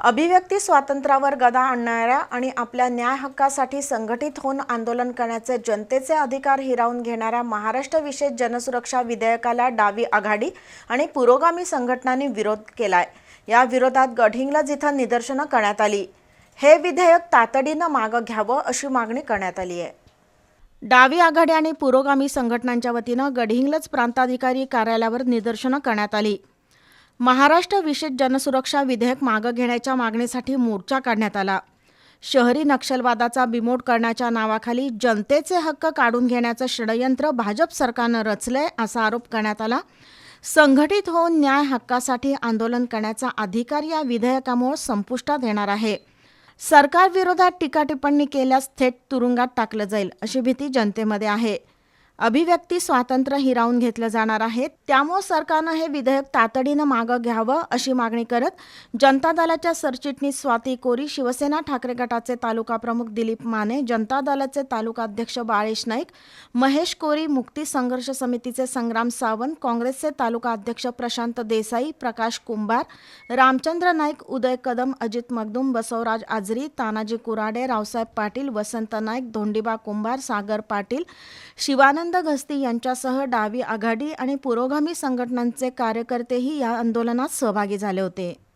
अभिव्यक्ती स्वातंत्र्यावर गदा आणणाऱ्या आणि आपल्या न्याय हक्कासाठी संघटित होऊन आंदोलन करण्याचे जनतेचे अधिकार हिरावून घेणाऱ्या महाराष्ट्र विशेष जनसुरक्षा विधेयकाला डावी आघाडी आणि पुरोगामी संघटनांनी विरोध केलाय. या विरोधात गढिंगला जिथं निदर्शनं करण्यात आली. हे विधेयक तातडीनं मागं घ्यावं अशी मागणी करण्यात आली आहे. डावी आघाडी आणि पुरोगामी संघटनांच्या वतीनं गडहिंग्लज प्रांताधिकारी कार्यालयावर निदर्शनं करण्यात आली. महाराष्ट्र विशेष जनसुरक्षा विधेयक मागं घेण्याच्या मागणीसाठी मोर्चा काढण्यात आला. शहरी नक्षलवादाचा बिमोड करण्याच्या नावाखाली जनतेचे हक्क काढून घेण्याचं षडयंत्र भाजप सरकारनं रचलंय असा आरोप करण्यात आला. संघटित होऊन न्याय हक्कासाठी आंदोलन करण्याचा अधिकार या विधेयकामुळे संपुष्टात येणार आहे. सरकारविरोधात टीका टिप्पणी केल्यास थेट तुरुंगात टाकलं जाईल अशी भीती जनतेमध्ये आहे. अभिव्यक्ती स्वातंत्र्य हिरावून घेतलं जाणार आहे. त्यामुळे सरकारनं हे विधेयक तातडीनं मागं घ्यावं अशी मागणी करत जनता दलाच्या सरचिटणीस स्वाती कोरी शिवसेना ठाकरे गटाचे तालुका प्रमुख दिलीप माने जनता दलाचे तालुकाध्यक्ष बाळेश नाईक महेश कोरी मुक्ती संघर्ष समितीचे संग्राम सावंत काँग्रेसचे तालुका अध्यक्ष प्रशांत देसाई प्रकाश कुंभार रामचंद्र नाईक उदय कदम अजित मगदुम बसवराज आजरी तानाजी कुराडे रावसाहेब पाटील वसंत नाईक धोंडीबा कुंभार सागर पाटील शिवानंद घस्ती यांच्यासह डावी आघाडी आणि पुरोगामी संघटनांचे कार्यकर्तेही या आंदोलनात सहभागी झाले होते.